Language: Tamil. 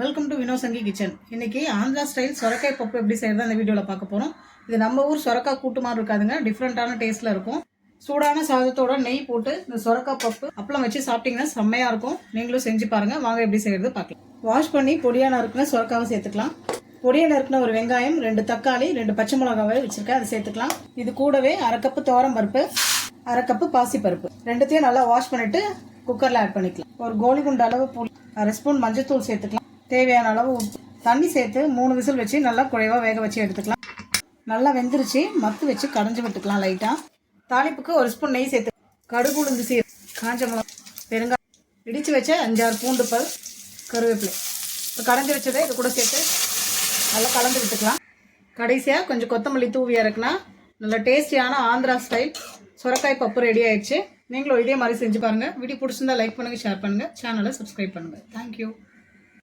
வெல்கம் டு வினோசங்கி கிச்சன் இன்னைக்கு ஆந்திரா ஸ்டைல் சொரக்காய் பப்பு எப்படி செய்யறது அந்த வீடியோவில் பார்க்க போகிறோம் இது நம்ம ஊர் சொரக்காய் கூட்டு மாதிரி இருக்காதுங்க. டிஃப்ரெண்ட்டான டேஸ்ட்டில் இருக்கும். சூடான சாதத்தோட நெய் போட்டு இந்த சொரக்காய் பப்பு அப்பளம் வச்சு சாப்பிட்டீங்கன்னா செம்மையாக இருக்கும். நீங்களும் செஞ்சு பாருங்கள் வாங்க எப்படி செய்யறது பார்க்கலாம். வாஷ் பண்ணி பொடியாக நறுக்குன சொரக்காவை சேர்த்துக்கலாம். பொடியாக நறுக்குன ஒரு வெங்காயம் ரெண்டு தக்காளி ரெண்டு பச்சை மிளகாவை வச்சுருக்கேன். அதை சேர்த்துக்கலாம். இது கூடவே அரை கப்பு துவரம் பருப்பு அரை கப்பு பாசி பருப்பு. ரெண்டுத்தையும் நல்லா வாஷ் பண்ணிட்டு குக்கரில் ஆட் பண்ணிக்கலாம். ஒரு கோலி குண்டு அளவு புளி அரை ஸ்பூன் மஞ்சள்தூள் சேர்த்துக்கலாம். தேவையான அளவு தண்ணி சேர்த்து மூணு விசில் வச்சு நல்லா குழைவாக வேக வச்சு எடுத்துக்கலாம். நல்லா வெந்துருச்சு. மத்து வச்சு கடைஞ்சி விட்டுக்கலாம் லைட்டாக தாளிப்புக்கு ஒரு ஸ்பூன் நெய் சேர்த்து. கடுகு உளுந்து சீர் காஞ்ச மிளகா பெருங்காய் இடித்து வச்ச அஞ்சாறு பூண்டு பல் கருவேப்பிலை. இப்போ கடைஞ்சி வச்சதை இது கூட சேர்த்து நல்லா கலந்து விட்டுக்கலாம். கடைசியாக கொஞ்சம் கொத்தமல்லி தூவி இறக்குனா நல்ல டேஸ்டியான ஆந்திரா ஸ்டைல் சுரக்காய் பப்பு ரெடி ஆயிடுச்சு. நீங்களும் இதே மாதிரி செஞ்சு பாருங்கள் வீடியோ பிடிச்சிருந்தா லைக் பண்ணுங்கள் ஷேர் பண்ணுங்கள் சேனலை சப்ஸ்கிரைப் பண்ணுங்கள் தேங்க்யூ